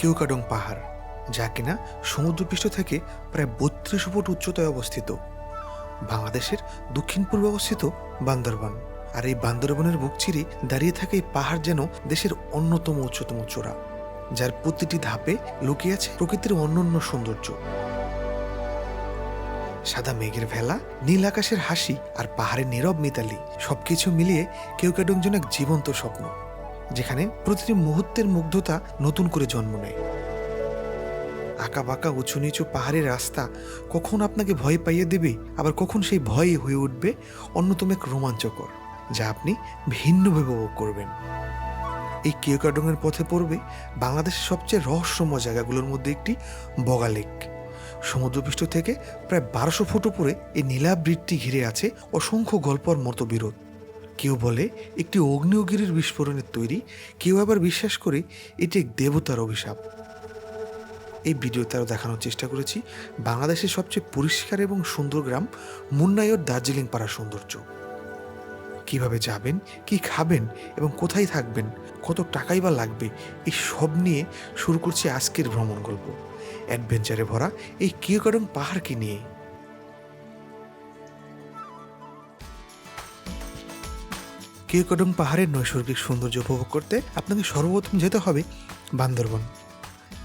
কেউকাডং পাহাড়, যা কিনা সমুদ্রপৃষ্ঠ থেকে প্রায় বত্রিশ ফুট উচ্চতায় অবস্থিত। বাংলাদেশের দক্ষিণ পূর্বে অবস্থিত বান্দরবান। আর এই বান্দরবানের বুক চিরে দাঁড়িয়ে থাকে এই পাহাড় যেন দেশের অন্যতম উচ্চতম চূড়া, যার প্রতিটি ধাপে লুকিয়ে আছে প্রকৃতির অনন্য সৌন্দর্য। সাদা মেঘের ভেলা, নীল আকাশের হাসি আর পাহাড়ের নীরব মিতালি সবকিছু মিলিয়ে কেউকাডং যেন এক জীবন্ত স্বপ্ন। যেখানে প্রতিটি মুহূর্তের মুগ্ধতা নতুন করে জন্ম নেয়। আঁকা বাঁকা উঁচু নিচু পাহাড়ের রাস্তা কখন আপনাকে ভয় পাইয়ে দেবে, আবার কখন সেই ভয়ই হয়ে উঠবে অন্যতম এক রোমাঞ্চকর, যা আপনি ভিন্নভাবে উপভোগ করবেন। এই কিয়কাডংয়ের পথে পড়বে বাংলাদেশের সবচেয়ে রহস্যময় জায়গাগুলোর মধ্যে একটি বগা লেক। সমুদ্রপৃষ্ঠ থেকে প্রায় বারোশো ফুট উপরে এই নীলাবৃত্তি ঘিরে আছে অসংখ্য গল্পর মতো বিরোধ কেউ বলে একটি অগ্নিয়গিরির বিস্ফোরণের তৈরি, কেউ আবার বিশ্বাস করে এটি এক দেবতার অভিশাপ। এই ভিডিওতে আরও দেখানোর চেষ্টা করেছি বাংলাদেশের সবচেয়ে পরিষ্কার এবং সুন্দর গ্রাম মুন্নাইয়ের দার্জিলিং পাড়া সৌন্দর্য। কীভাবে যাবেন, কি খাবেন এবং কোথায় থাকবেন, কত টাকাই বা লাগবে, এই সব নিয়ে শুরু করছি আজকের ভ্রমণ গল্প। অ্যাডভেঞ্চারে ভরা এই কিয়কাডং পাহাড়কে নিয়ে। কিয়কাডং পাহাড়ের নৈসর্গিক সৌন্দর্য উপভোগ করতে আপনাকে সর্বপ্রথম যেতে হবে বান্দরবন।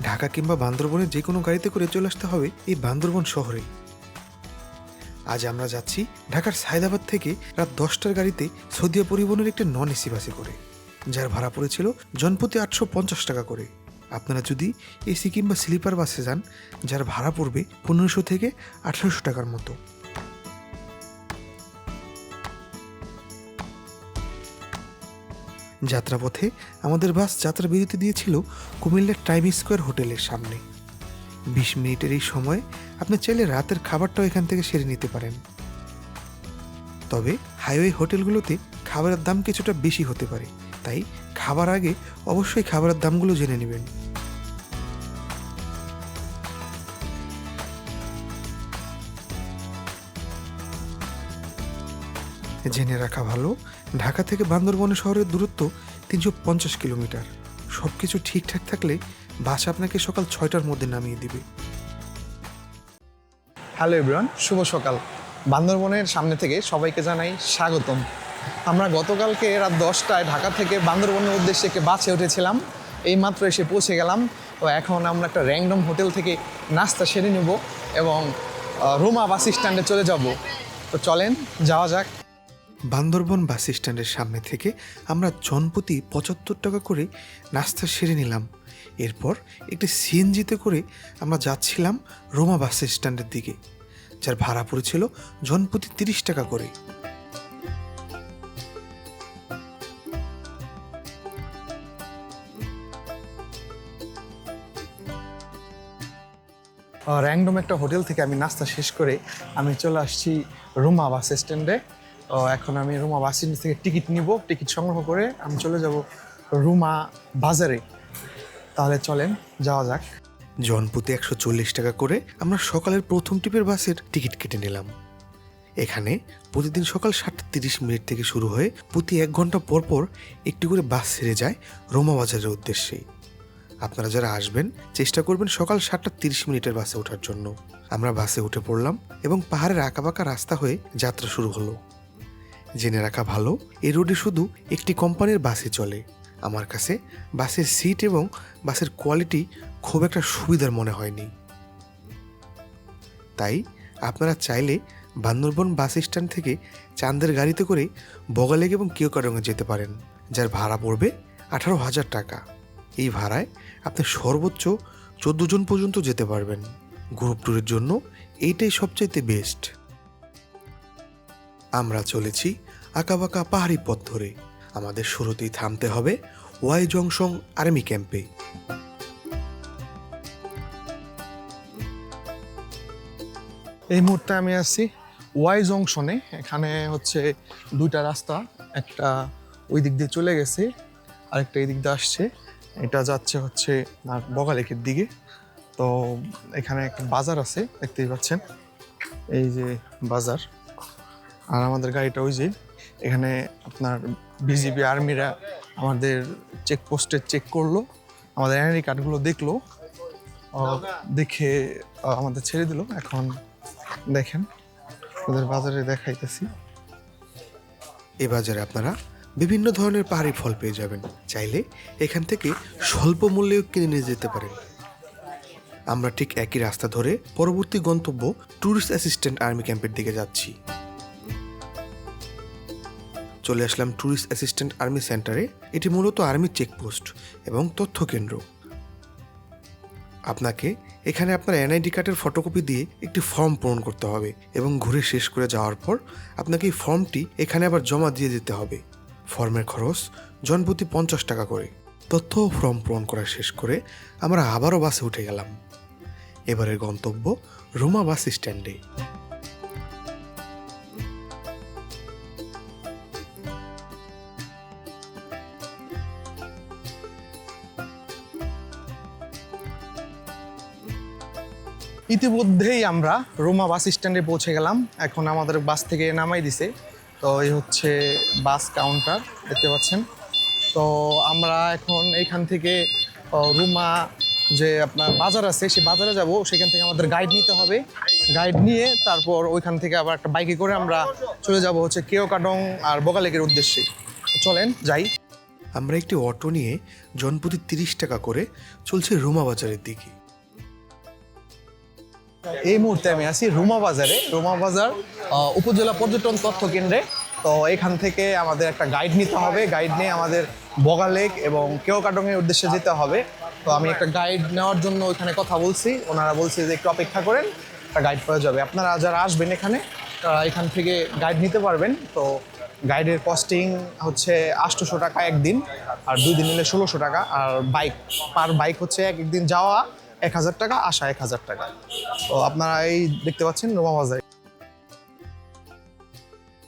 ঢাকা কিংবা বান্দরবনের যে কোনো গাড়িতে করে চলে আসতে হবে এই বান্দরবন শহরে। আজ আমরা যাচ্ছি ঢাকার সায়দাবাদ থেকে রাত দশটার গাড়িতে সৌদিয়া পরিবহনের একটি নন এসি বাসে করে, যার ভাড়া পড়েছিল জনপ্রতি আটশো পঞ্চাশ টাকা করে। আপনারা যদি এসি কিংবা স্লিপার বাসে যান, যার ভাড়া পড়বে পনেরোশো থেকে আঠারোশো টাকার মতো। যাত্রাপথে আমাদের বাস যাত্রা বিরতি দিয়েছিল কুমিল্লার টাইম স্কোয়ার হোটেলের সামনে। বিশ মিনিটের এই সময় আপনি চাইলে রাতের খাবারটাও এখান থেকে সেরে নিতে পারেন। তবে হাইওয়ে হোটেলগুলোতে খাবারের দাম কিছুটা বেশি হতে পারে, তাই খাবার আগে অবশ্যই খাবারের দামগুলো জেনে নেবেন। জেনে রাখা ভালো, ঢাকা থেকে বান্দরবনে শহরের দূরত্ব তিনশো পঞ্চাশ কিলোমিটার। সব কিছু ঠিকঠাক থাকলে বাস আপনাকে সকাল ছয়টার মধ্যে নামিয়ে দিবে। হ্যালো এভরিওয়ান, শুভ সকাল। বান্দরবনের সামনে থেকে সবাইকে জানাই স্বাগতম। আমরা গতকালকে রাত দশটায় ঢাকা থেকে বান্দরবনের উদ্দেশ্যে একটি বাসে উঠেছিলাম। এইমাত্র এসে পৌঁছে গেলাম। তো এখন আমরা একটা র্যান্ডম হোটেল থেকে নাস্তা সেরে নেব এবং রোমা বাস স্ট্যান্ডে চলে যাব। তো চলেন, যাওয়া যাক। বান্দরবন বাস স্ট্যান্ডের সামনে থেকে আমরা জনপ্রতি পঁচাত্তর টাকা করে নাস্তা সেরে নিলাম। এরপর একটি সিএনজিতে করে আমরা যাচ্ছিলাম রোমা বাস স্ট্যান্ডের দিকে, যার ভাড়া পড়েছিল জনপ্রতি তিরিশ টাকা করে। র্যান্ডম একটা হোটেল থেকে আমি নাস্তা শেষ করে আমি চলে আসছি রুমা বাস স্ট্যান্ডে। এখন আমি রুমা বাস স্ট্যান্ড থেকে টিকিট নিব, টিকিট সংগ্রহ করে আমি চলে যাব রুমা বাজারে। তাহলে চলেন, যাওয়া যাক। জনপ্রতি একশো চল্লিশ টাকা করে আমরা সকালের প্রথম ট্রিপের বাসের টিকিট কেটে নিলাম। এখানে প্রতিদিন সকাল সাতটা তিরিশ মিনিট থেকে শুরু হয়ে প্রতি এক ঘণ্টা পর পর একটি করে বাস ছেড়ে যায় রোমা বাজারের উদ্দেশ্যে। আপনারা যারা আসবেন, চেষ্টা করবেন সকাল সাতটা তিরিশ মিনিটের বাসে ওঠার জন্য। আমরা বাসে উঠে পড়লাম এবং পাহাড়ের আঁকাবাঁকা রাস্তা হয়ে যাত্রা শুরু হলো। জেনে রাখা ভালো এই রোডে শুধু একটি কোম্পানির বাসে চলে। আমার কাছে বাসের সিট এবং বাসের কোয়ালিটি খুব একটা সুবিধার মনে হয়নি। তাই আপনারা চাইলে বান্দরবন বাস স্ট্যান্ড থেকে চাঁদের গাড়িতে করে বগালেক এবং কিয়কাডঙে যেতে পারেন, যার ভাড়া পড়বে আঠারো হাজার টাকা। এই ভাড়ায় আপনি সর্বোচ্চ চোদ্দ জন পর্যন্ত যেতে পারবেন। গ্রুপ ট্যুরের জন্য এইটাই সবচাইতে বেস্ট আমরা চলেছি আঁকাবাঁকা পাহাড়ি পথ ধরে। আমাদের শুরুতেই থামতে হবে ওয়াই জংশং আর্মি ক্যাম্পে। এই মুহূর্তে আমি আছি ওয়াই জংশনে এখানে হচ্ছে দুইটা রাস্তা, একটা ওই দিক দিয়ে চলে গেছে, আরেকটা এই দিক দিয়ে আসছে। এটা যাচ্ছে হচ্ছে বগালেকের দিকে। তো এখানে একটা বাজার আছে, দেখতেই পাচ্ছেন। এই যে বাজার। আর আমাদের গাড়িটা ওই যে, এখানে আপনার বিজিবি আর্মিরা আমাদের চেকপোস্টে চেক করল, আমাদের এনআইডি কার্ডগুলো দেখল দেখে আমাদের ছেড়ে দিল। এখন দেখেন ওদের বাজারে দেখাইতেছি। এ বাজারে আপনারা বিভিন্ন ধরনের পাহাড়ি ফল পেয়ে যাবেন। চাইলে এখান থেকে স্বল্প মূল্যেও কিনে নিয়ে যেতে পারেন। আমরা ঠিক একই রাস্তা ধরে পরবর্তী গন্তব্য ট্যুরিস্ট অ্যাসিস্ট্যান্ট আর্মি ক্যাম্পের দিকে যাচ্ছি। চলে আসলাম ট্যুরিস্ট অ্যাসিস্ট্যান্ট আর্মি সেন্টারে এটি মূলত আর্মি চেকপোস্ট এবং তথ্য কেন্দ্র। আপনাকে এখানে আপনার এনআইডি কার্ডের ফটোকপি দিয়ে একটি ফর্ম পূরণ করতে হবে এবং ঘুরে শেষ করে যাওয়ার পর আপনাকে এই ফর্মটি এখানে আবার জমা দিয়ে দিতে হবে। ফর্মের খরচ জনপ্রতি পঞ্চাশ টাকা করে। তথ্য ও ফর্ম পূরণ করা শেষ করে আমরা আবারও বাসে উঠে গেলাম। এবারের গন্তব্য রোমা বাস স্ট্যান্ডে। ইতিমধ্যেই আমরা রোমা বাস স্ট্যান্ডে পৌঁছে গেলাম। এখন আমাদের বাস থেকে নামাই দিছে। তো এই হচ্ছে বাস কাউন্টার, দেখতে পাচ্ছেন। তো আমরা এখন এইখান থেকে রুমা যে আপনার বাজার আছে সেই বাজারে যাব। সেখান থেকে আমাদের গাইড নিতে হবে। গাইড নিয়ে তারপর ওইখান থেকে আবার একটা বাইকে করে আমরা চলে যাব হচ্ছে কেও কেওকাডং আর বগালেকের উদ্দেশ্যে। চলেন, যাই। আমরা একটি অটো নিয়ে জনপ্রতি তিরিশ টাকা করে চলছে রোমা বাজারের দিকে। এই মুহূর্তে আমি আছি রুমা বাজারে। রুমা বাজার উপজেলা পর্যটন তথ্য কেন্দ্রে। তো এখান থেকে আমাদের একটা গাইড নিতে হবে। গাইড নিয়ে আমাদের বগা লেক এবং কেওকাটংয়ের উদ্দেশ্যে যেতে হবে। তো আমি একটা গাইড নেওয়ার জন্য ওইখানে কথা বলছি। ওনারা বলছে যে একটু অপেক্ষা করেন, একটা গাইড পাওয়া যাবে। আপনারা যারা আসবেন এখানে, তারা এখান থেকে গাইড নিতে পারবেন। তো গাইডের কস্টিং হচ্ছে আটশোশো টাকা একদিন, আর দুই দিন নিলে ষোলোশো টাকা। আর বাইক পার বাইক হচ্ছে এক একদিন যাওয়া। এক হাজার টাকা আসা এক হাজার টাকা। তো আপনারা এই দেখতে পাচ্ছেন রোমা বাজার।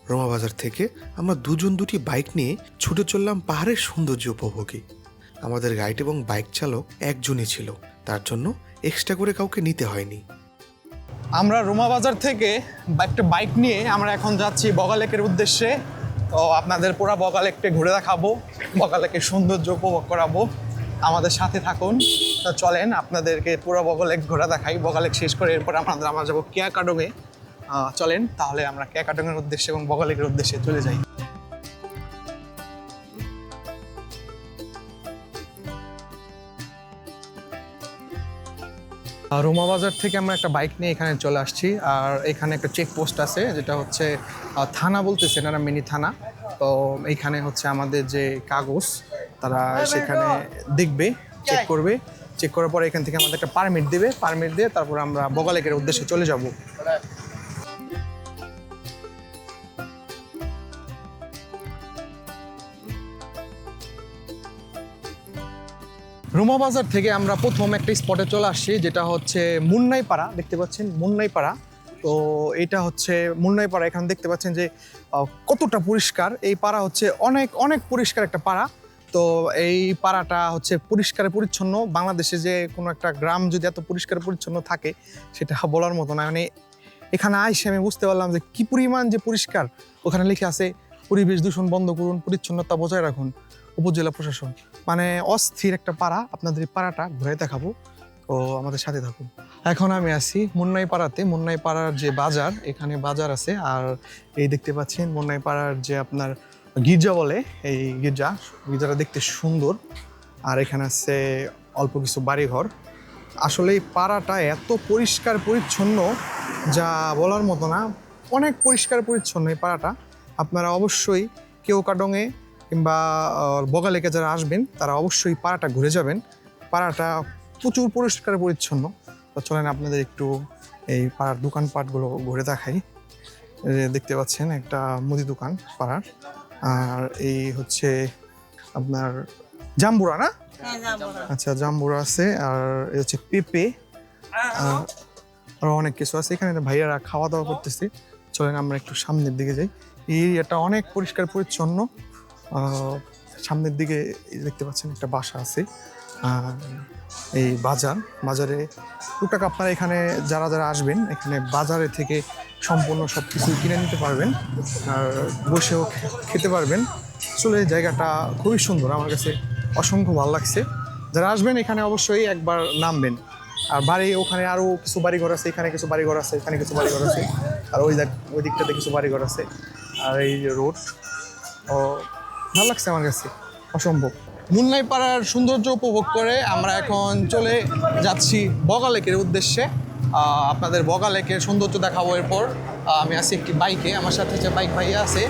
রোমা বাজার থেকে আমরা দুজন দুটি বাইক নিয়ে ছুটে চললাম পাহাড়ের সৌন্দর্য উপভোগে। আমাদের গাইড এবং বাইক চালক একজনই ছিল তার জন্য এক্সট্রা করে কাউকে নিতে হয়নি। আমরা রোমা বাজার থেকে একটা বাইক নিয়ে আমরা এখন যাচ্ছি বগালেকের উদ্দেশ্যে। তো আপনাদের পুরা বগালেককে ঘুরে দেখাবো বগালেকের সৌন্দর্য উপভোগ করাবো। আমাদের সাথে থাকুন। তো চলেন, আপনাদেরকে পুরো বগলেক ঘোরা দেখাই। বগালেক শেষ করে এরপর আমাদের আমরা যাব কেয়া কাডংয়ে চলেন, তাহলে আমরা কেয়া কাডংয়ের উদ্দেশ্যে এবং বগালেকের উদ্দেশ্যে চলে যাই। রোমা বাজার থেকে আমরা একটা বাইক নিয়ে এখানে চলে আসছি। আর এখানে একটা চেক পোস্ট আছে, যেটা হচ্ছে থানা বলতেছে না মিনি থানা। তো এইখানে হচ্ছে আমাদের যে কাগজ তারা সেখানে দেখবে চেক করবে। চেক করার পরে এখান থেকে আমাদের একটা পারমিট দেবে। পারমিট দিয়ে তারপর আমরা বগালেকের উদ্দেশ্যে চলে যাব। রুমা বাজার থেকে আমরা প্রথম একটা স্পটে চলে আসছি যেটা হচ্ছে মুন্নাই পাড়া দেখতে পাচ্ছেন মুন্নাই পাড়া তো এটা হচ্ছে মুন্নাই পাড়া এখানে দেখতে পাচ্ছেন যে কতটা পরিষ্কার। এই পাড়া হচ্ছে অনেক অনেক পরিষ্কার একটা পাড়া। তো এই পাড়াটা হচ্ছে পরিষ্কার পরিচ্ছন্ন। বাংলাদেশে যে কোনো একটা গ্রাম যদি এত পরিষ্কার পরিচ্ছন্ন থাকে, সেটা বলার মতো না। মানে এখানে আইসে আমি বুঝতে পারলাম যে কি পরিমাণ যে পরিষ্কার। ওখানে লিখে আছে, পরিবেশ দূষণ বন্ধ করুন, পরিচ্ছন্নতা বজায় রাখুন, উপজেলা প্রশাসন। মানে অস্থির একটা পাড়া। আপনাদের এই পাড়াটা ঘুরে দেখাবো। ও আমাদের সাথে থাকুন। এখন আমি আছি মুন্নাই পাড়াতে মুন্নাই পাড়ার যে বাজার, এখানে বাজার আছে। আর এই দেখতে পাচ্ছেন মুন্নাই পাড়ার যে আপনার গির্জা বলে, এই গির্জা। গির্জাটা দেখতে সুন্দর। আর এখানে আছে অল্প কিছু বাড়িঘর। আসলে এই পাড়াটা এত পরিষ্কার পরিচ্ছন্ন যা বলার মতো না, অনেক পরিষ্কার পরিচ্ছন্ন এই পাড়াটা। আপনারা অবশ্যই কেউ কাডংয়ে কিংবা বগালেকে যারা আসবেন, তারা অবশ্যই পাড়াটা ঘুরে যাবেন। পাড়াটা প্রচুর পরিষ্কার পরিচ্ছন্ন। তো চলেন আপনাদের একটু এই পাড়ার দোকানপাটগুলো ঘুরে দেখাই। দেখতে পাচ্ছেন একটা মুদি দোকান পাড়ার। আর এই হচ্ছে আপনার জাম্বুরা না? হ্যাঁ আচ্ছা জাম্বুরা আছে আর এই হচ্ছে পেঁপে। আর আরও অনেক কিছু আছে। এখানে ভাইয়ারা খাওয়া দাওয়া করতেছে। চলেন আমরা একটু সামনের দিকে যাই। এই এরিয়াটা অনেক পরিষ্কার পরিচ্ছন্ন। আহ, সামনের দিকে দেখতে পাচ্ছেন একটা বাসা আছে। এই বাজার, বাজারে টুকটাক আপনারা এখানে যারা যারা আসবেন, এখানে বাজারে থেকে সম্পূর্ণ সব কিছু কিনে নিতে পারবেন, আর বসেও খেতে পারবেন। আসলে জায়গাটা খুবই সুন্দর, আমার কাছে অসংখ্য ভালো লাগছে। যারা আসবেন এখানে অবশ্যই একবার নামবেন। আর বাড়ি ওখানে আরও কিছু বাড়িঘর আছে, এখানে কিছু বাড়িঘর আছে, এখানে কিছু বাড়িঘর আছে, আর ওই ওই দিকটাতে কিছু বাড়িঘর আছে। আর এই রোড ও, ভালো লাগছে আমার কাছে, অসম্ভব। মুন্নাই পাড়ার সৌন্দর্য উপভোগ করে আমরা এখন চলে যাচ্ছি বগা লেকের উদ্দেশ্যে আপনাদের বগা লেকের সৌন্দর্য দেখাবো এরপর। আমি আছি একটি বাইকে, আমার সাথে যে বাইক ভাইয়া আছে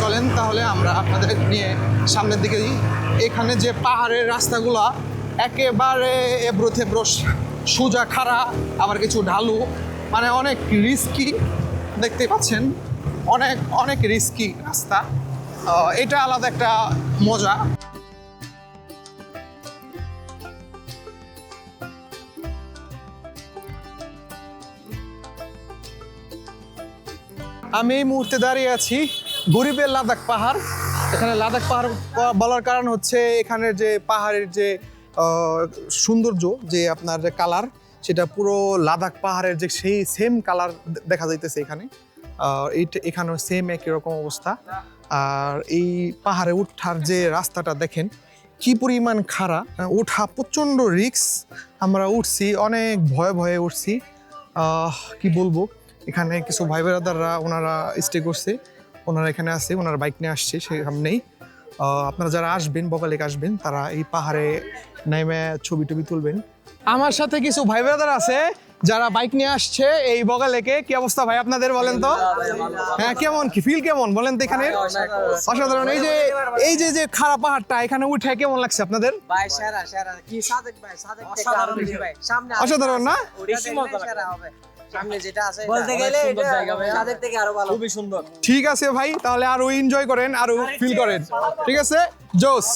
চলেন তাহলে আমরা আপনাদের নিয়ে সামনের দিকে যাই। এখানে যে পাহাড়ের রাস্তাগুলা, একেবারে এব্রো থেব্রো সোজা খাড়া, আবার কিছু ঢালু মানে অনেক রিস্কি দেখতে পাচ্ছেন? অনেক অনেক রিস্কি রাস্তা। এটা আলাদা একটা মজা। আমি এই মুহূর্তে দাঁড়িয়ে আছি গরিবের লাদাখ পাহাড়। এখানে লাদাখ পাহাড় বলার কারণ হচ্ছে এখানের যে পাহাড়ের যে সৌন্দর্য, যে আপনার যে কালার সেটা পুরো লাদাখ পাহাড়ের যে সেই সেম কালার দেখা যাইতেছে এখানে। এখানেও সেম একই রকম অবস্থা। আর এই পাহাড়ে উঠার যে রাস্তাটা দেখেন, কি পরিমাণ খাড়া। ওঠা প্রচণ্ড রিক্স আমরা উঠছি, অনেক ভয়ে ভয়ে উঠছি। কি বলব? এখানে কিছু ভাই বেড়াদাররা ওনারা স্টে করছে। ওনারা এখানে আছে ওনারা বাইক নিয়ে আসছে সে সামনেই আপনারা যারা আসবেন বকালেক আসবেন তারা এই পাহাড়ে নেমে ছবি টবি তুলবেন। আমার সাথে কিছু ভাই বেড়াদার আছে যারা বাইক নিয়ে আসছে এই বগালেকে কি অবস্থা ভাই আপনাদের বলেন তো? হ্যাঁ কেমন কি? ফিল কেমন? বলেন তো এখানে। অসাধারণ। এই যে এই যে যে খারাপ পাহাড়টা এখানে উঠে কেমন লাগছে আপনাদের? ভাই সেরা সেরা। কি সাদেক ভাই সাদেক থেকে আরও বেশি ভাই সামনে আরও অসাধারণ না? ওটা দেখলে সেরা হবে সামনে যেটা আছে বলতে গেলে এটা জায়গা থেকে আরও ভালো। খুবই সুন্দর। ঠিক আছে ভাই তাহলে আরও এনজয় করেন আরও ফিল করেন। ঠিক আছে? জোস।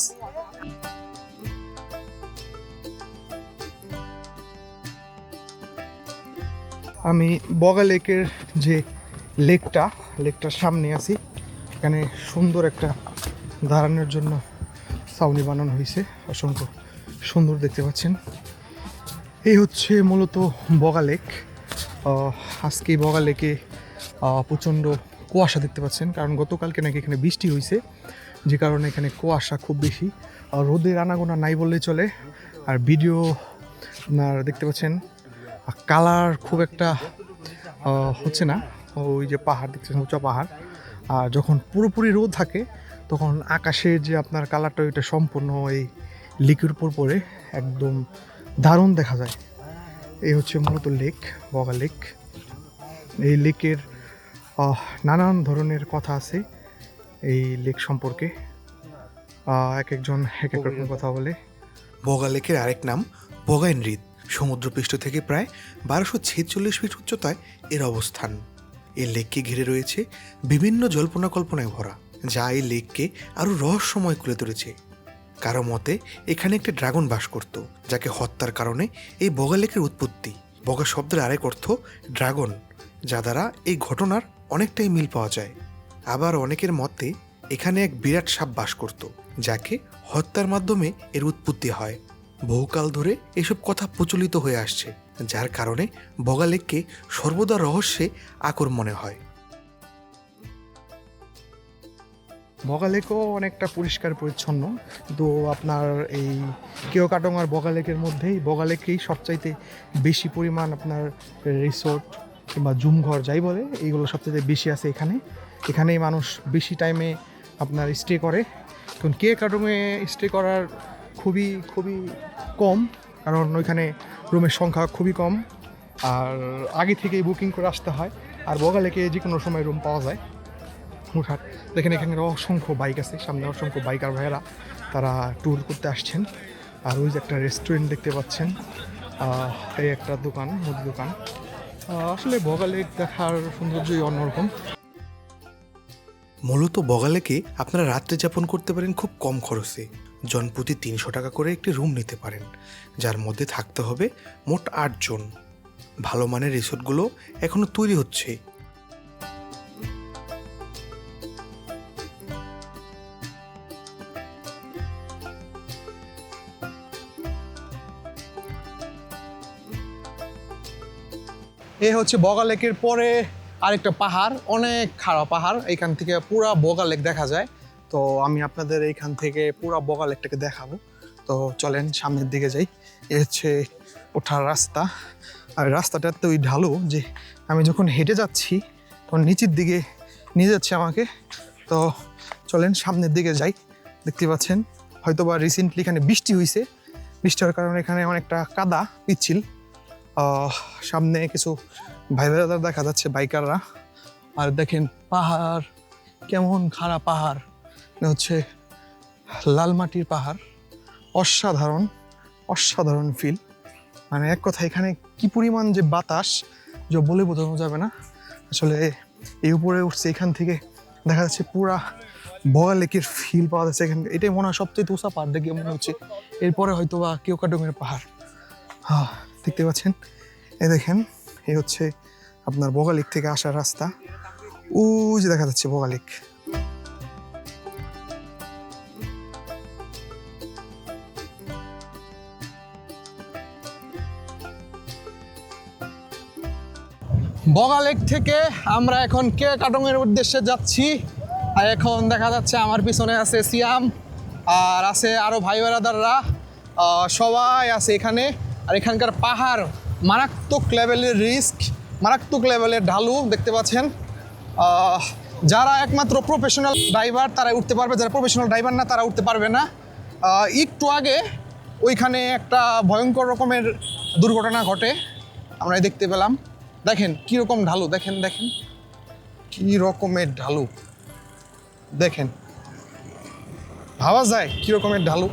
আমি বগা লেকের যে লেকটা লেকটার সামনে আছি। এখানে সুন্দর একটা দাঁড়ানোর জন্য ছাউনি বানানো হয়েছে। অসংখ্য সুন্দর দেখতে পাচ্ছেন। এই হচ্ছে মূলত বগা লেক। আজকে বগা লেকে প্রচণ্ড কুয়াশা দেখতে পাচ্ছেন, কারণ গতকালকে নাকি এখানে বৃষ্টি হয়েছে যে কারণে এখানে কুয়াশা খুব বেশি। আর রোদের আনাগোনা নাই বললেই চলে। আর ভিডিও আপনার দেখতে পাচ্ছেন কালার খুব একটা হচ্ছে না। ওই যে পাহাড় দেখছেন উঁচা পাহাড়। আর যখন পুরোপুরি রোদ থাকে, তখন আকাশের যে আপনার কালারটা, ওইটা সম্পূর্ণ এই লিকের উপর পড়ে একদম দারুণ দেখা যায়। এই হচ্ছে মূলত লেক, বগা লেক। এই লেকের নানান ধরনের কথা আছে এই লেক সম্পর্কে। এক একজন, এক এক রকম কথা বলে। বগা লেকের আরেক নাম বগাইন হ্রদ সমুদ্রপৃষ্ঠ থেকে প্রায় বারোশো ছেচল্লিশ ফিট উচ্চতায় এর অবস্থান। এই লেককে ঘিরে রয়েছে বিভিন্ন জল্পনা কল্পনায় ভরা, যা এই লেককে আরও রহস্যময় করে তুলেছে। কারও মতে, এখানে একটি ড্রাগন বাস করত, যাকে হত্যার কারণে এই বগা লেকের উৎপত্তি। বগা শব্দের আরেক অর্থ ড্রাগন, যা দ্বারা এই ঘটনার অনেকটাই মিল পাওয়া যায়। আবার অনেকের মতে, এখানে এক বিরাট সাপ বাস করত, যাকে হত্যার মাধ্যমে এর উৎপত্তি হয়। বহুকাল ধরে এসব কথা প্রচলিত হয়ে আসছে, যার কারণে বগালেককে সর্বদা রহস্যে আকর মনে হয়। বগালেকও অনেকটা পরিষ্কার পরিচ্ছন্ন তো আপনার এই কেওকাটং আর বগালেকের মধ্যেই বগালেকেই সবচাইতে বেশি পরিমাণ আপনার রিসোর্ট কিংবা জুমঘর যাই বলে, এইগুলো সবচাইতে বেশি আছে এখানে। এখানেই মানুষ বেশি টাইমে আপনার স্টে করে। কারণ কে কাটংয়ে স্টে করার খুবই খুবই কম, কারণ ওইখানে রুমের সংখ্যা খুবই কম। আর আগে থেকেই বুকিং করে আসতে হয়। আর বগালেকে যে কোনো সময় রুম পাওয়া যায়। হুটহাট দেখেন এখানে অসংখ্য বাইক আছে, সামনে অসংখ্য বাইকার ভাইয়েরা, তারা ট্যুর করতে আসছেন। আর ওই যে একটা রেস্টুরেন্ট দেখতে পাচ্ছেন এই একটা দোকান, মুদি দোকান। আসলে বগালেক দেখার সৌন্দর্যই অন্যরকম। মূলত বগালেকে আপনারা রাত্রে যাপন করতে পারেন খুব কম খরচে। জনপ্রতি তিনশো টাকা করে একটি রুম নিতে পারেন, যার মধ্যে থাকতে হবে মোট আটজন। ভালো মানের রিসোর্টগুলো এখনও তৈরি হচ্ছে। এ হচ্ছে বগা লেকের পরে আরেকটা পাহাড়, অনেক খাড়া পাহাড়। এখান থেকে পুরা বগা লেক দেখা যায়। তো আমি আপনাদের এইখান থেকে পুরা বগা লেকটাকে দেখাবো। তো চলেন সামনের দিকে যাই। এ হচ্ছে ওঠার রাস্তা। আর রাস্তাটা তো ওই ঢালু যে আমি যখন হেঁটে যাচ্ছি, তখন নিচের দিকে নিয়ে যাচ্ছে আমাকে। তো চলেন সামনের দিকে যাই। দেখতে পাচ্ছেন হয়তো বা রিসেন্টলি এখানে বৃষ্টি হয়েছে বৃষ্টি হওয়ার কারণে এখানে অনেকটা কাদা, পিচ্ছিল। সামনে কিছু ভাই দেখা যাচ্ছে বাইকাররা। আর দেখেন পাহাড়, কেমন খাড়া পাহাড়। হচ্ছে লাল মাটির পাহাড়। অসাধারণ অসাধারণ ফিল মানে এক কথা, এখানে কি পরিমাণ যে বাতাস, যে বলে বোঝানো যাবে না। আসলে এই উপরে উঠছে, এখান থেকে দেখা যাচ্ছে পুরা বগা লেকের ফিল পাওয়া যাচ্ছে এখানে এটাই মনে হয় সবচেয়ে উঁচা পাহাড় দেখে মনে হচ্ছে। এরপরে হয়তো বা কেওকাডোমের পাহাড়। হ্যাঁ দেখতে পাচ্ছেন? এই দেখেন, এই হচ্ছে আপনার বগালিক থেকে আসার রাস্তা। ও যে দেখা যাচ্ছে বগা লেক বগা লেক থেকে আমরা এখন কে কাটংয়ের উদ্দেশ্যে যাচ্ছি? আর এখন দেখা যাচ্ছে আমার পিছনে আছে সিয়াম, আর আছে আরও ভাই বেড়াদাররা সবাই আছে এখানে। আর এখানকার পাহাড় মারাত্মক লেভেলের রিস্ক, মারাত্মক লেভেলের ঢালু দেখতে পাচ্ছেন। যারা একমাত্র প্রফেশনাল ড্রাইভার তারা উঠতে পারবে, যারা প্রফেশনাল ড্রাইভার না, তারা উঠতে পারবে না। একটু আগে ওইখানে একটা ভয়ঙ্কর রকমের দুর্ঘটনা ঘটে, আমরা দেখতে পেলাম। দেখেন কীরকম ঢালু, দেখেন দেখেন। কী রকমের ঢালু। দেখেন, ভাবা যায় কী রকমের ঢালু।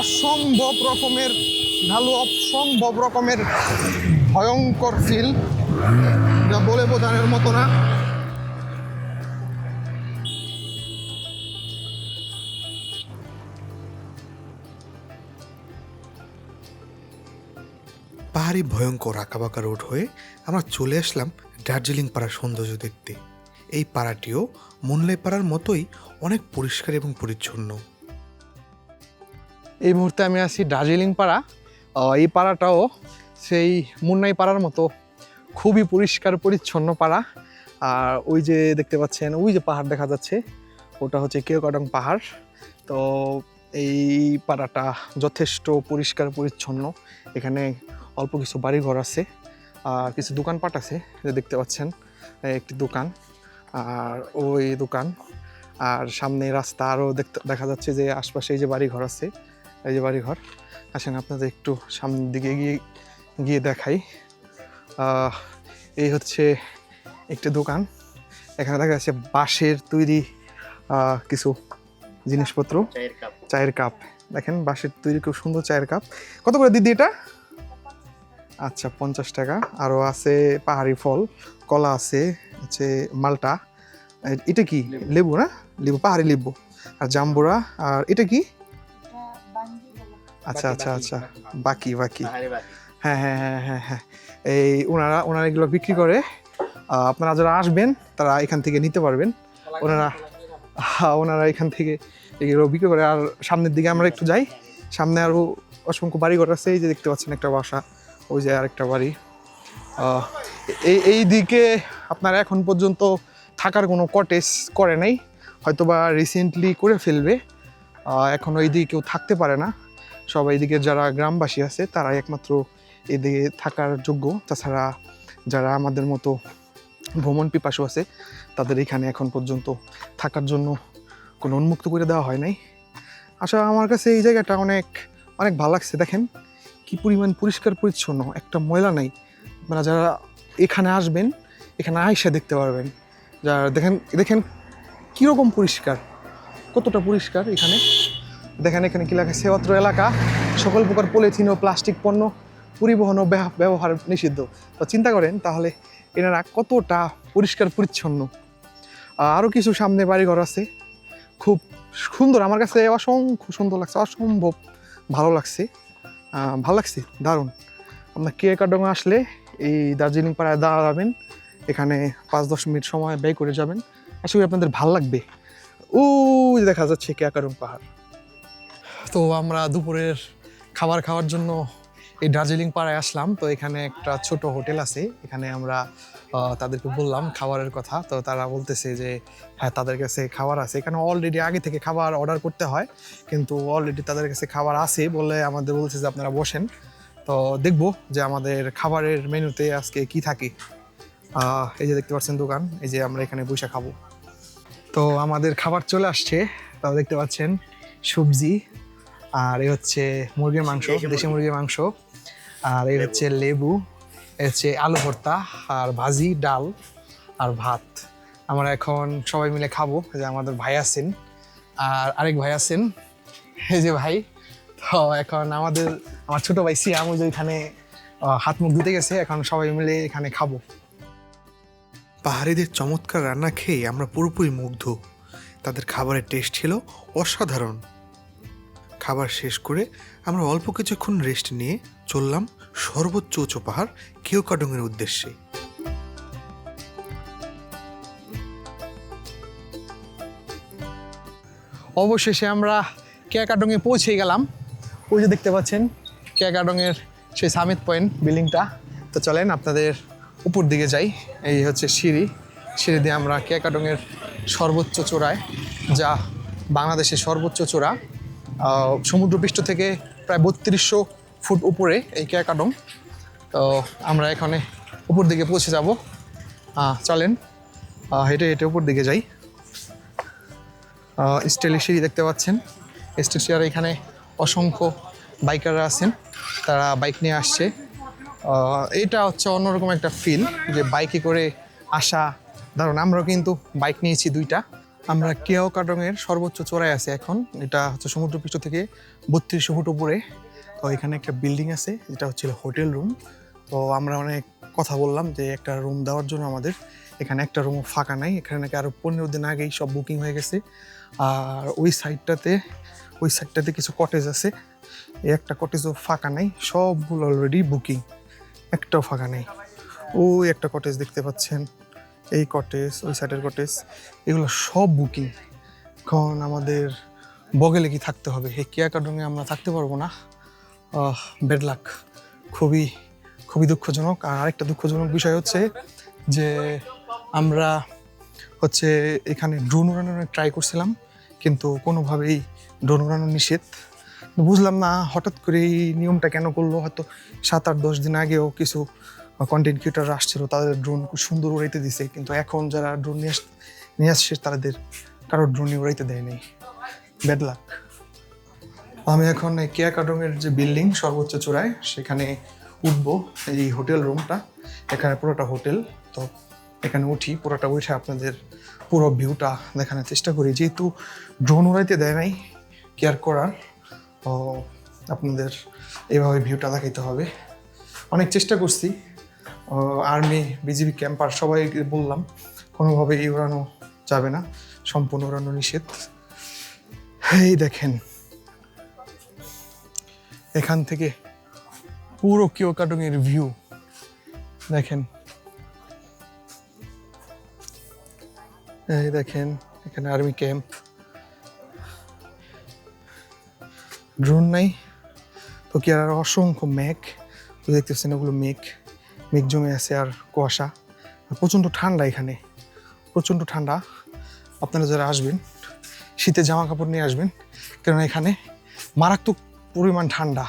অসম্ভব রকমের ঢালু অসম্ভব রকমের ভয়ঙ্কর ফিল যা বলে বোঝানোর মতো না। পাহাড়ি ভয়ঙ্কর আঁকাবাঁকা রোড হয়ে আমরা চলে আসলাম দার্জিলিং পাড়ার সৌন্দর্য দেখতে। এই পাড়াটিও মুনলাই পাড়ার মতোই অনেক পরিষ্কার এবং পরিচ্ছন্ন। এই মুহূর্তে আমি আছি দার্জিলিং পাড়া। এই পাড়াটাও সেই মুন্নাই পাড়ার মতো খুবই পরিষ্কার, পরিচ্ছন্ন পাড়া। আর ওই যে দেখতে পাচ্ছেন, ওই যে পাহাড় দেখা যাচ্ছে, ওটা হচ্ছে কেওকাডং পাহাড়। তো এই পাড়াটা যথেষ্ট পরিষ্কার, পরিচ্ছন্ন। এখানে অল্প কিছু বাড়িঘর আছে, আর কিছু দোকানপাট আছে যে দেখতে পাচ্ছেন একটি দোকান, আর ওই দোকান। আর সামনে রাস্তা আরও দেখতে, দেখা যাচ্ছে যে আশপাশে এই যে বাড়িঘর আছে এই যে বাড়িঘর আসেন আপনাদের একটু সামনের দিকে গিয়ে গিয়ে দেখাই। এই হচ্ছে একটি দোকান এখানে দেখা যাচ্ছে বাঁশের তৈরি কিছু জিনিসপত্র। চায়ের কাপ। দেখেন বাঁশের তৈরি খুব সুন্দর চায়ের কাপ। কত করে দিদি এটা? আচ্ছা পঞ্চাশ টাকা। আরও আছে পাহাড়ি ফল কলা আছে হচ্ছে মালটা। এটা কি? লেবু না? লেবু পাহাড়ি লেবু। আর জাম্বুরা আর এটা কি? আচ্ছা আচ্ছা আচ্ছা। বাকি। বাকি হ্যাঁ হ্যাঁ হ্যাঁ হ্যাঁ হ্যাঁ। এই ওনারা ওনারা এগুলো বিক্রি করে আপনারা যারা আসবেন তারা এখান থেকে নিতে পারবেন। ওনারা হ্যাঁ, ওনারা এখান থেকে এগুলো বিক্রি করে। আর সামনের দিকে আমরা একটু যাই। সামনে আরও অসংখ্য বাড়িঘর আছে। এই যে দেখতে পাচ্ছেন একটা বাসা ওই যে আরেকটা বাড়ি। এই এই দিকে আপনারা এখন পর্যন্ত থাকার কোনো কটেজ করে নাই। হয়তো বা রিসেন্টলি করে ফেলবে। এখন ওই দিকে কেউ থাকতে পারে না। সবাই এদিকে যারা গ্রামবাসী আছে, তারাই একমাত্র এদিকে থাকার যোগ্য। তাছাড়া যারা আমাদের মতো ভ্রমণ পিপাসু আছে, তাদের এখানে এখন পর্যন্ত থাকার জন্য কোনো উন্মুক্ত করে দেওয়া হয় নাই। আচ্ছা আমার কাছে এই জায়গাটা অনেক অনেক ভালো লাগছে। দেখেন কি পরিমাণ পরিষ্কার পরিচ্ছন্ন, একটা ময়লা নাই। মানে যারা এখানে আসবেন, এখানে আইসা দেখতে পারবেন। যারা, দেখেন দেখেন কীরকম পরিষ্কার, কতটা পরিষ্কার এখানে। দেখেন এখানে কি লেখা সেবত্র এলাকা, সকল প্রকার পলিথিন ও প্লাস্টিক পণ্য পরিবহন ও ব্যবহার নিষিদ্ধ। তো চিন্তা করেন, তাহলে এনারা কতটা পরিষ্কার পরিচ্ছন্ন। আরও কিছু সামনে বাড়িঘর আছে। খুব সুন্দর, আমার কাছে অসংখ্য সুন্দর লাগছে, অসম্ভব ভালো লাগছে। ভালো লাগছে? দারুণ। আপনার কে কাডং আসলে এই দার্জিলিং পাড়ায় দাঁড়াবেন, এখানে পাঁচ দশ মিনিট সময় ব্যয় করে যাবেন। আশা করি আপনাদের ভালো লাগবে। ও দেখা যাচ্ছে কেয়াকারুং পাহাড়। তো আমরা দুপুরের খাবার খাওয়ার জন্য এই দার্জিলিং পাড়ায় আসলাম। তো এখানে একটা ছোট হোটেল আছে। এখানে আমরা তাদেরকে বললাম খাবারের কথা। তো তারা বলতেছে যে হ্যাঁ তাদের কাছে খাবার আছে। এখানে অলরেডি আগে থেকে খাবার অর্ডার করতে হয়। কিন্তু অলরেডি তাদের কাছে খাবার আছে বলে আমাদের বলছে যে, আপনারা বসেন। তো দেখব যে আমাদের খাবারের মেনুতে আজকে কি থাকে। এই যে দেখতে পাচ্ছেন দোকান। এই যে আমরা এখানে বসে খাব। তো আমাদের খাবার চলে আসছে। তাও দেখতে পাচ্ছেন সবজি। আর এই হচ্ছে মুরগির মাংস দেশি মুরগির মাংস। আর এই হচ্ছে লেবু এই হচ্ছে আলু ভর্তা আর ভাজি ডাল আর ভাত। আমরা এখন সবাই মিলে খাব যে আমাদের ভাই আছেন। আর আরেক ভাই আছেন এই যে ভাই। তো এখন আমাদের আমার ছোট ভাই সিয়াম ওই যে এখানে হাত মুখ ধুতে গেছে এখন সবাই মিলে এখানে খাব। পাহাড়িদের চমৎকার রান্না খেয়ে আমরা পুরোপুরি মুগ্ধ। তাদের খাবারের টেস্ট ছিল অসাধারণ। খাবার শেষ করে আমরা অল্প কিছুক্ষণ রেস্ট নিয়ে চললাম সর্বোচ্চ উঁচু পাহাড় কেওকাডংয়ের উদ্দেশ্যে। অবশেষে আমরা কেয়াকাডংয়ে পৌঁছে গেলাম। ওই যে দেখতে পাচ্ছেন কেয়াকাডংয়ের সেই সামিত পয়েন্ট বিল্ডিংটা তো চলেন আপনাদের উপর দিকে যাই। এই হচ্ছে সিঁড়ি। সিঁড়ি দিয়ে আমরা কেয়াকাডংয়ের সর্বোচ্চ চূড়ায়, যা বাংলাদেশের সর্বোচ্চ চূড়া সমুদ্রপৃষ্ঠ থেকে প্রায় বত্রিশশো ফুট উপরে এই কেয়াকাডং। তো আমরা এখানে উপর দিকে পৌঁছে যাব। চলেন হেঁটে হেঁটে উপর দিকে যাই। স্টেলি সিঁড়ি দেখতে পাচ্ছেন। স্টেল সিঁড়ি এখানে অসংখ্য বাইকাররা আছেন, তারা বাইক নিয়ে আসছে। এটা হচ্ছে অন্যরকম একটা ফিল যে বাইকে করে আসা। ধরুন, আমরাও কিন্তু বাইক নিয়েছি দুইটা। আমরা কেও কাটংয়ের সর্বোচ্চ চড়াই আছে এখন। এটা হচ্ছে সমুদ্রপৃষ্ঠ থেকে বত্রিশশো ফুট উপরে। তো এখানে একটা বিল্ডিং আছে, যেটা হচ্ছে হোটেল রুম। তো আমরা অনেক কথা বললাম যে একটা রুম দেওয়ার জন্য আমাদের। এখানে একটা রুমও ফাঁকা নাই। এখানে নাকি আরও পনেরো দিন আগেই সব বুকিং হয়ে গেছে। আর ওই সাইডটাতে ওই সাইডটাতে কিছু কটেজ আছে। এই একটা কটেজও ফাঁকা নাই। সবগুলো অলরেডি বুকিং একটাও ফাঁকা নেই। ওই একটা কটেজ দেখতে পাচ্ছেন। এই কটেজ ওই সাইডের কটেজ এগুলো সব বুকিং এখন আমাদের বগেলে কি থাকতে হবে? এই কেয়া কার্ডনে আমরা থাকতে পারব না। বেড লাক খুবই খুবই দুঃখজনক। আর আরেকটা দুঃখজনক বিষয় হচ্ছে যে আমরা হচ্ছে এখানে ড্রোন উড়ানোর ট্রাই করছিলাম, কিন্তু কোনোভাবেই ড্রোন উড়ানো নিষেধ। বুঝলাম না হঠাৎ করে এই নিয়মটা কেন করল? হয়তো সাত আট দশ দিন আগেও কিছু কন্টেন্ট ক্রিয়েটার আসছিল, তাদের ড্রোন খুব সুন্দর উড়াইতে দিছে। কিন্তু এখন যারা ড্রোন নিয়ে আস, নিয়ে আসছে, তাদের কারও ড্রোনই উড়াইতে দেয় নাই। ব্যাড লাক আমি এখন এই কেয়া কাডমের যে বিল্ডিং সর্বোচ্চ চূড়ায়, সেখানে উঠবো এই হোটেল রুমটা এখানে পুরোটা হোটেল তো এখানে উঠি, পুরোটা উঠে আপনাদের পুরো ভিউটা দেখানোর চেষ্টা করি। যেহেতু ড্রোন উড়াইতে দেয় নাই কেয়ার করার আপনাদের এইভাবে ভিউটা দেখাইতে হবে। অনেক চেষ্টা করছি আর্মি বিজিবি ক্যাম্পার সবাই বললাম কোনোভাবেই উড়ানো যাবে না, সম্পূর্ণ উড়ানো নিষেধ। এই দেখেন, এখান থেকে পুরো কিওকাটং এর ভিউ দেখেন, এই দেখেন, এখানে আর্মি ক্যাম্প ড্রোন নাই, তো কি আর অসংখ্য মেঘ তো দেখতেছেন ওগুলো মেঘ মেঘ জমে আছে আর কুয়াশা। প্রচণ্ড ঠান্ডা এখানে। প্রচণ্ড ঠান্ডা। আপনারা যারা আসবেন শীতে জামা কাপড় নিয়ে আসবেন, কেননা এখানে মারাত্মক পরিমাণ ঠান্ডা,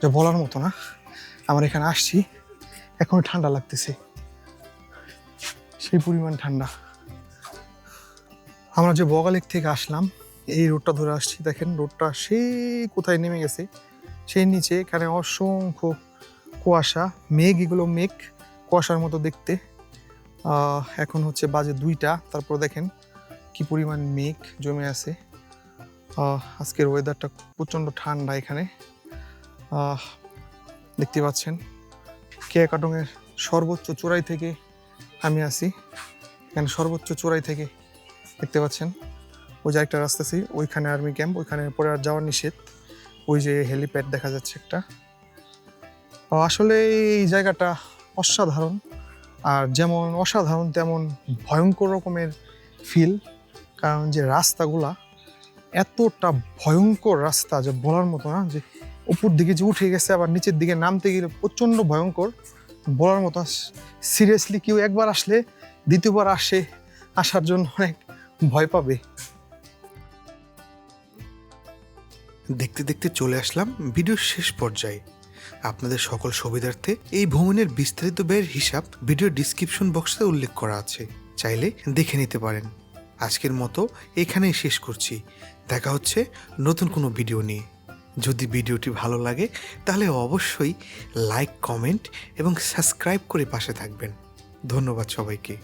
যা বলার মতো না। আমরা এখানে আসছি এখন ঠান্ডা লাগতেছে। সেই পরিমাণ ঠান্ডা। আমরা যে বগালেক থেকে আসলাম, এই রোডটা ধরে আসছি, দেখেন রোডটা সেই কোথায় নেমে গেছে, সেই নিচে এখানে অসংখ্য কুয়াশা, মেঘ, এগুলো মেঘ, কুয়াশার মতো দেখতে। এখন হচ্ছে বাজে দুইটা, তারপর দেখেন কি পরিমাণ মেঘ জমে আছে। আজকের ওয়েদারটা প্রচণ্ড ঠান্ডা এখানে। দেখতে পাচ্ছেন কেয়া কাটংয়ের সর্বোচ্চ চূড়াই থেকে আমি আছি। এখানে সর্বোচ্চ চূড়াই থেকে দেখতে পাচ্ছেন, ওই যে একটা রাস্তা আছে, ওইখানে আর্মি ক্যাম্প ওইখানে পরে আর যাওয়ার নিষেধ। ওই যে হেলিপ্যাড দেখা যাচ্ছে একটা। আসলে এই জায়গাটা অসাধারণ। আর যেমন অসাধারণ, তেমন ভয়ঙ্কর রকমের ফিল কারণ যে রাস্তাগুলা এতটা ভয়ঙ্কর রাস্তা যে বলার মতো না, যে উপর দিকে যে উঠে গেছে, আবার নিচের দিকে নামতে গেলে প্রচণ্ড ভয়ঙ্কর। বলার মতো সিরিয়াসলি কেউ একবার আসলে দ্বিতীয়বার আসে, আসার জন্য অনেক ভয় পাবে। দেখতে দেখতে চলে আসলাম ভিডিওর শেষ পর্যায়ে। আপনাদের সকল সুবিধার্থে এই ভ্রমণের বিস্তারিত ব্যয়ের হিসাব ভিডিও ডিসক্রিপশন বক্সে উল্লেখ করা আছে। চাইলে দেখে নিতে পারেন। আজকের মতো এখানেই শেষ করছি। দেখা হচ্ছে নতুন কোনো ভিডিও নিয়ে। যদি ভিডিওটি ভালো লাগে, তাহলে অবশ্যই লাইক, কমেন্ট এবং সাবস্ক্রাইব করে পাশে থাকবেন। ধন্যবাদ সবাইকে।